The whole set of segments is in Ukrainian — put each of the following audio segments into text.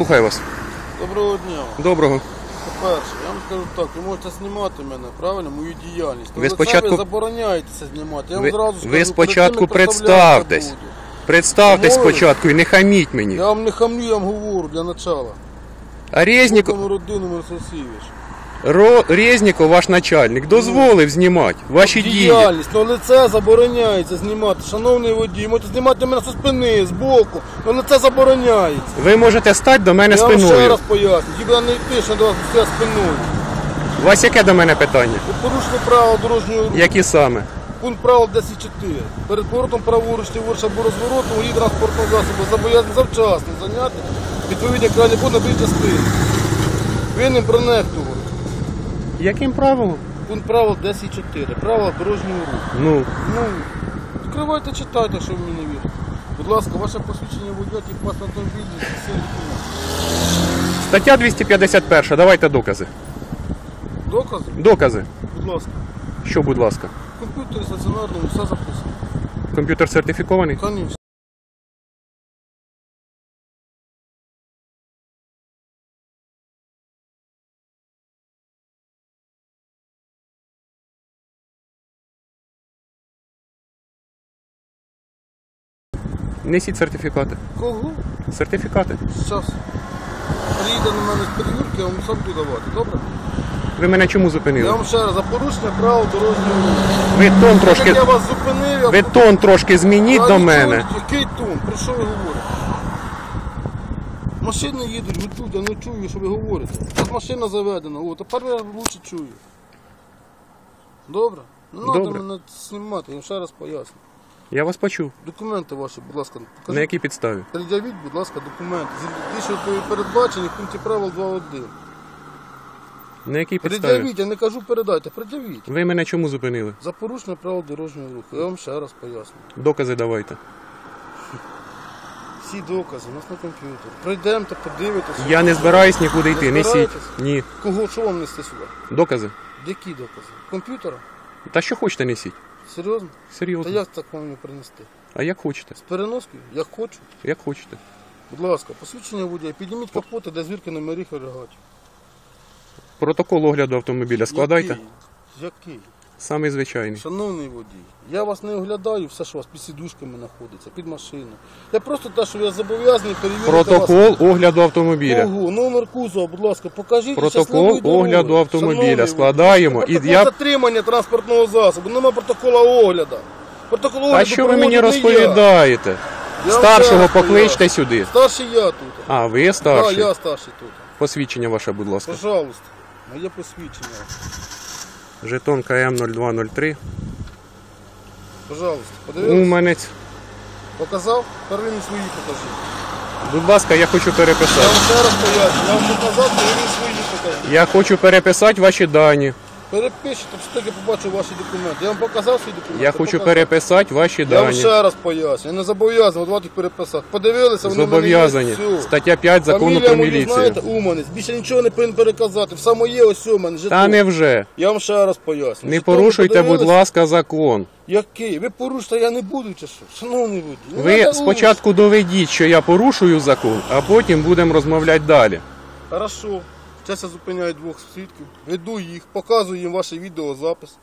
Слухаю вас. Доброго дня. Доброго. По-перше, я вам скажу так, ви можете знімати мене, правильно, мою діяльність. Ви Але спочатку- це ви забороняєтеся знімати. Я вам Ви- зразу ви скажу, перед спочатку тим, як представтесь. буду. Представтесь Домовились? спочатку і не хаміть мені. Я вам не хамлю, я вам говорю для начала. А Резніков, Рудину Сосівич. Ро... Резніков, ваш начальник, дозволив знімати ваші дії. Діяльність, но лице забороняється знімати. Шановний водій, можете знімати мене зі спини, з боку, но лице забороняється. Ви можете стати до мене я вам ще спиною. раз поясню, хіба не йти, що до вас все спиною. У вас яке до мене питання? Ви порушили правила дорожнього руху. Які саме? Пункт правил 10.4. Перед поворотом праворуч ліворуч або розворотом водій транспортного засобу зобов'язаний завчасно зайняти відповідні крайні пункт на дві частини. Винним пронехтували. Яким правилом? Пункт правил 10.4. Правила дорожнього руху. Ну, Ну, відкривайте, читайте, що ви мені не вірите. Будь ласка, ваше посвідчення водія і паспорт автомобілі всі документи. стаття 251. Давайте докази. Докази? Докази. Будь ласка. Що, будь ласка? В комп'ютері стаціонарному все записано. Комп'ютер сертифікований? Конечно. Несіть сертифікати. Кого? Сертифікати. Зараз. Приїде на мене з перевірки, я вам сам буду давати, добре? Ви мене чому Я зупинили? вам ще раз за порушення правил дорожнього руху. Ви тон трошки. я вас зупинив, я... Ви тон трошки змініть Я до мене. Який тон? Про що ви говорите? Машини їдуть, ведуть, я не чую, що ви говорите. Тут машина заведена, о, тепер я лучше чую. Добре? Не треба Добре. мене знімати, я вам ще раз поясню. Я вас почув. Документи ваші, будь ласка, На покажіть. якій підставі? Пред'явіть, будь ласка, документи. Ті, що передбачені в пункті правил 2.1. На якій підставі? Пред'явіть, я не кажу передайте, пред'явіть. Ви мене чому зупинили? За порушення правил дорожнього руху. Я вам ще раз поясню. Докази давайте. Всі докази у нас на комп'ютері. Пройдемте, подивитися. Я не збираюсь нікуди йти. Не збираєтесь? Ні. Кого, що вам нести сюди? Докази. Які докази? Комп'ютера? Та що хочете несіть? Серйозно? Серйозно. Та як так вам не принести? А як хочете? З переноскою? Як хочу. Як хочете. Будь ласка, посвідчення водія, підніміть капоти, де звірки номерів агрегатів. Протокол огляду автомобіля складайте. Який? Який? Самий звичайний. Шановний водій, я вас не оглядаю, все, що у вас під сідушками знаходиться, під машиною. Я просто те, що я зобов'язаний перевірити вас. Протокол огляду автомобіля. Ого, номер кузова, будь ласка, покажіть. Протокол огляду автомобіля Шановний складаємо, і Протокол я- затримання транспортного засобу, нема протокола огляду. Протокол огляду А що ви мені розповідаєте? Я Старшого ще покличте поясню. сюди. Старший я тут. А, ви Так, старший. я старший тут. Посвідчення ваше, будь ласка. Пожалуйста, моє посвідчення. Жетон КМ 0203. Пожалуйста, подивилися? Уманець. Показав? Тепер свої покажіть. Будь ласка, я хочу Я переписати. вам ще раз поясню. Я вам показав, то свої покажіть. Я хочу переписати ваші дані. Перепишіть, тільки побачив ваші документи. Я вам показав свої документи? Я хочу Показав. переписати ваші Я вам дані. ще раз поясню. Я не зобов'язаний давати переписати. Подивилися, вони Зобов'язані. Стаття 5 закону Фамілія про мою міліцію. знаєте, Уманець. Більше нічого не повинен переказати. Все моє ось у мене. житло. Та невже. Я вам ще раз поясню. Не порушуйте, будь подивилися? ласка, закон. Який? Ви порушите, я не буду чи що? Шановний водій. не Ви надо спочатку доведіть, що я порушую закон, а потім будемо розмовляти далі. Хорошо. Зараз я зупиняю двох свідків, веду їх, показую їм ваш відеозапис.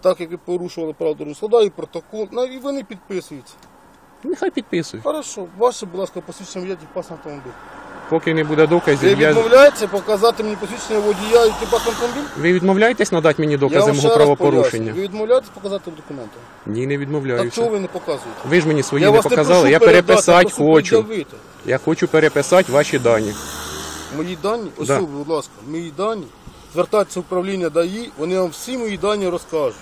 Так як ви порушували правила дорожнього, складаю протокол, ну, і вони підписуються. Нехай підписують. Хорошо, ваше, будь ласка, посвідчення водія і паспорт автомобіль. Поки не буде Ви доказів, я... відмовляєтеся показати мені посвідчення водія і паспорт автомобіль? ви відмовляєтесь надати мені Я докази вам мого раз правопорушення? поясню. Ви відмовляєтесь показати документи? Ні, не Так чого відмовляюся. ви не показуєте? Ви ж мені свої не вас показали, не я передати, переписати прошу хочу. пред'явити. Я хочу переписати ваші дані. Мої дані, ось, Да. будь ласка, мої дані. Звертайтеся в управління ДАІ, вони вам всі мої дані розкажуть.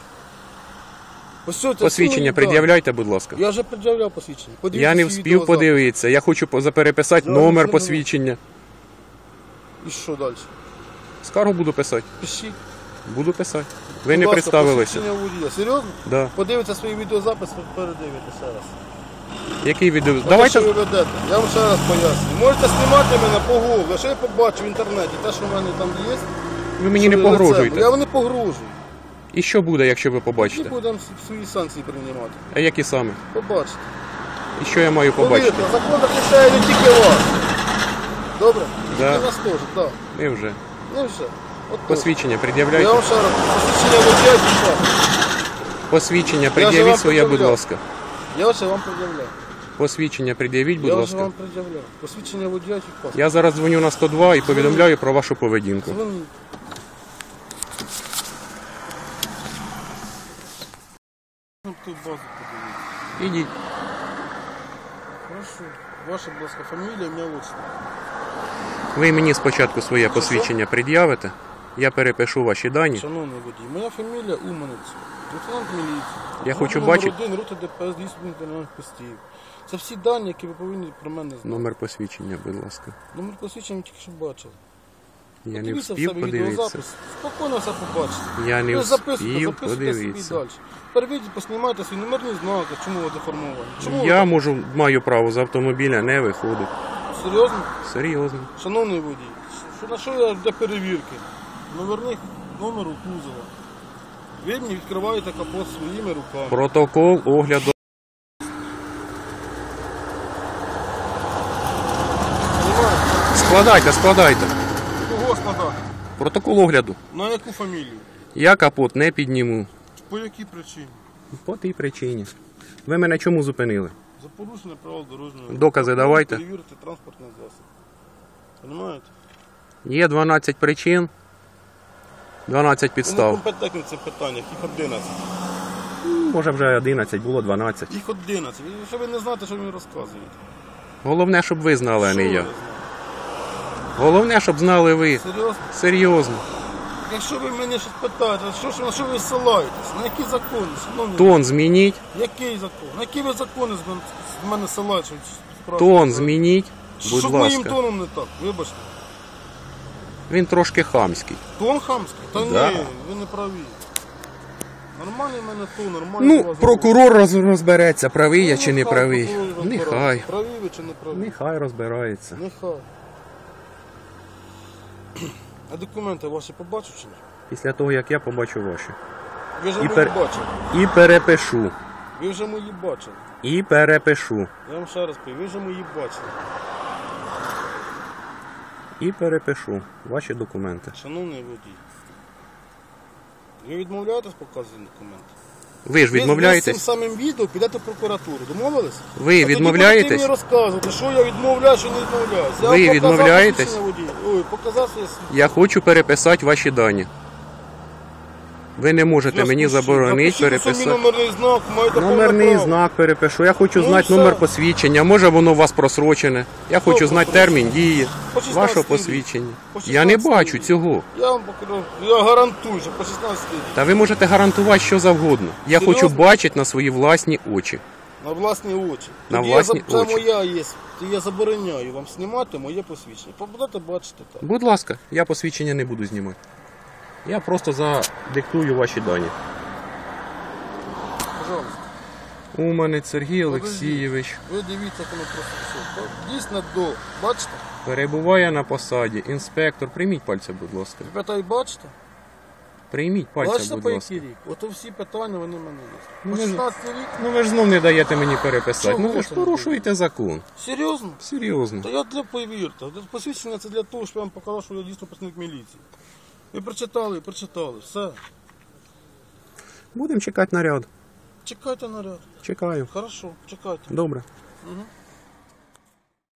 Ось це всі мої Посвідчення дані. пред'являйте, будь ласка. Я вже пред'являв посвідчення. Я не вспів відеозаписи. подивитися. Я хочу по- запереписати Я номер посвідчення. І що далі? Скаргу буду писати. Пишіть. Буду писати. Ви не представилися. Серйозно? Да. Подивіться свої відеозаписи, передивитися ще раз. Який відео? Те, що ви ведете. Я вам ще раз поясню. Можете знімати мене по. Якщо я побачу в інтернеті те, що в мене там є. Ви мені не що погрожуєте. Я вам не погрожую. І що буде, якщо ви побачите? будемо свої санкції приймати. А які саме? Побачите. І що я маю побачити? Повірте, закон захищає не тільки вас. Добре? Да. І нас теж, так. Ми вже. І все. От. Посвідчення Я вам ще раз, посвідчення паспорт. Посвідчення пред'явіть своє, будь ласка. Я вже вам пред'являю. Посвідчення пред'явіть, будь Я вже ласка. вам пред'являю. Посвідчення водія паспорт. Я зараз дзвоню на 102 і повідомляю про вашу поведінку. Дзвоніть. Ну, тут базу подивіться. Ідіть. Хорошо. Ваша, будь ласка, фамілія, ім'я, отчество. Ви мені спочатку своє посвідчення пред'явите. Я перепишу ваші дані. Шановний водій, моя фамілія Уманець, лейтенант міліції. Я хочу номер бачити- один, рота ДПС, дійсно інтернет постів. Це всі дані, які ви повинні про мене знати. Номер посвідчення, будь ласка. Номер посвідчення тільки що бачили. Я не Подивіться в себе подивитися. відеозапис. Спокійно все побачите. Я не Ви встиг записуйте собі подивитися. далі. Перевідіть, поснімайте свої номерні знаки, чому ви деформовані. Чому Я ви можу, маю право з автомобіля не виходити. так? Серйозно? Серйозно. Шановний водій, що, на що я для перевірки? Номерних номеру кузова. Ви мені відкриваєте капот своїми руками. Протокол огляду. Складайте, складайте. Кого складати? Протокол огляду. На яку фамілію? Я капот не підніму. По якій причині? По тій причині. Ви мене чому зупинили? За порушення правил дорожнього руху. Докази давайте. Перевірити транспортний засіб. Понимаєте? Є 12 причин, 12 Ви не підстав. компетентні в цих питаннях, їх 11. Може вже 11, було 12. Їх 11. Ви- Що ви не знаєте, що ви мені розказуєте? Головне, щоб ви знали, а не я. Головне, щоб знали ви. Серйозно? Серйозно. Якщо ви мене щось питаєте, що, ж- на що ви ссилаєтесь? На які закони? Шановні? Тон змініть, Який закон? На які ви закони з мене, з мене ссилаєте? тон змініть, будь Що моїм ласка. тоном не так? Вибачте. Він трошки хамський. Тон хамський? Та Да. ні, ви не праві. Нормальний в мене тон, нормальний у Ну, вас прокурор роз- розбереться, правий я Ну, чи не нехай правий. прокурор розбирається. Нехай. Праві ви чи не праві? Нехай розбирається. Нехай. А документи ваші побачу чи ні? Після того, як я побачу ваші. Ви вже І мої пер- бачили. І перепишу. Ви вже мої бачили. І перепишу. Я вам ще раз кажу, ви вже мої бачили. І перепишу ваші документи. Шановний водій. Ви відмовляєтесь показувати документи? Ви ж Ви з відмовляєтесь? цим самим відео підете в прокуратуру. Домовились? Ви А тоді відмовляєтесь? будете мені розказувати, що я відмовляю, що не відмовляюсь. Я Ви вам показав відмовляєтесь? посвідчення водія. Ой, показав своє свідчення. Я хочу переписати ваші дані. Ви не можете мені заборонити переписати. номерний знак, маєте Номерний знак перепишу. Я хочу Ну, знати все. номер посвідчення. Може воно у вас просрочене. Я хочу знати просрочене? термін дії По 16 вашого посвідчення. По Я не 16 бачу цього. Я вам покажу. Я гарантую, що по 16 рік. Та ви можете гарантувати що завгодно. Я Серйозно? хочу бачити на свої власні очі. На власні очі. На Тоді власні за- очі. Це моя є. Я забороняю вам знімати моє посвідчення. Будете бачити так. Будь ласка, я посвідчення не буду знімати. Я просто задиктую ваші дані. Пожалуйста. Уманець Сергій Олексійович Ви дивіться, воно просто. Так, Дійсно до. Бачите? перебуває на посаді. Інспектор, прийміть пальця, будь ласка. Питають, бачите? Прийміть пальця, Бачите, будь по ласка. який рік? Ото всі питання вони в мене є. Ну, По ви- 16 рік? Ну ви ж знов не даєте мені переписати. Чого Ну ви ж це порушуєте закон. Серйозно? Серйозно. Та я для повірте. Посвідчення це для того, щоб я вам показав, що я дійсно працівник міліції. Ви прочитали, і прочитали. Все. Будемо чекати наряд. Чекайте наряд. Чекаю. Хорошо, чекайте. Добре. Угу.